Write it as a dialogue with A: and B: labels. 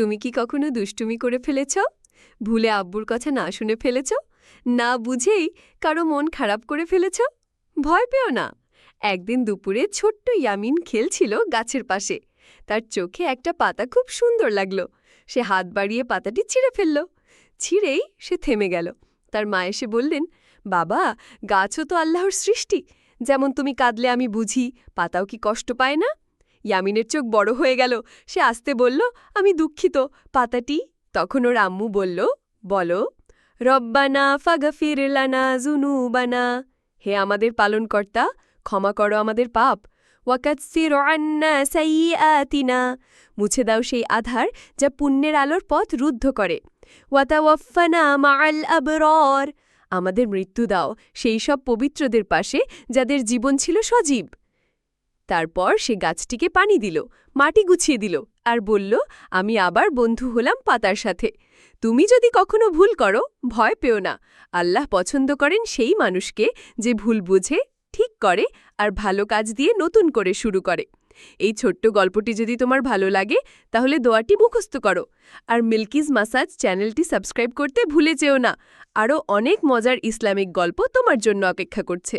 A: তুমি কি কখনো দুষ্টুমি করে ফেলেছ? ভুলে আব্বুর কথা না শুনে ফেলেছ? না বুঝেই কারও মন খারাপ করে ফেলেছ? ভয় পেও না। একদিন দুপুরে ছোট্ট ইয়ামিন খেলছিল গাছের পাশে। তার চোখে একটা পাতা খুব সুন্দর লাগল। সে হাত বাড়িয়ে পাতাটি ছিঁড়ে ফেলল। ছিঁড়েই সে থেমে গেল। তার মা এসে বললেন, বাবা, গাছও তো আল্লাহর সৃষ্টি। যেমন তুমি কাঁদলে আমি বুঝি, পাতাও কি কষ্ট পায় না? ইয়ামিনের চোখ বড় হয়ে গেল। সে আসতে বলল, আমি দুঃখিত, পাতাটি। তখন ওর আম্মু বলল, বলো, রব্বানা ফাগফির লানা জুনুবানা হে আমাদের পালনকর্তা, ক্ষমা করো আমাদের পাপ। ওয়াকাৎসির মুছে দাও সেই আধার যা পুণ্যের আলোর পথ রুদ্ধ করে। আবরর। আমাদের মৃত্যু দাও সেই সব পবিত্রদের পাশে যাদের জীবন ছিল সজীব। তারপর সে গাছটিকে পানি দিল, মাটি গুছিয়ে দিল আর বলল, আমি আবার বন্ধু হলাম পাতার সাথে। তুমি যদি কখনো ভুল করো, ভয় পেও না। আল্লাহ পছন্দ করেন সেই মানুষকে যে ভুল বুঝে, ঠিক করে আর ভালো কাজ দিয়ে নতুন করে শুরু করে। এই ছোট্ট গল্পটি যদি তোমার ভালো লাগে, তাহলে দোয়াটি মুখস্থ করো। আর মিল্কিজ মাসাজ চ্যানেলটি সাবস্ক্রাইব করতে ভুলে যেও না। আরও অনেক মজার ইসলামিক গল্প তোমার জন্য অপেক্ষা করছে।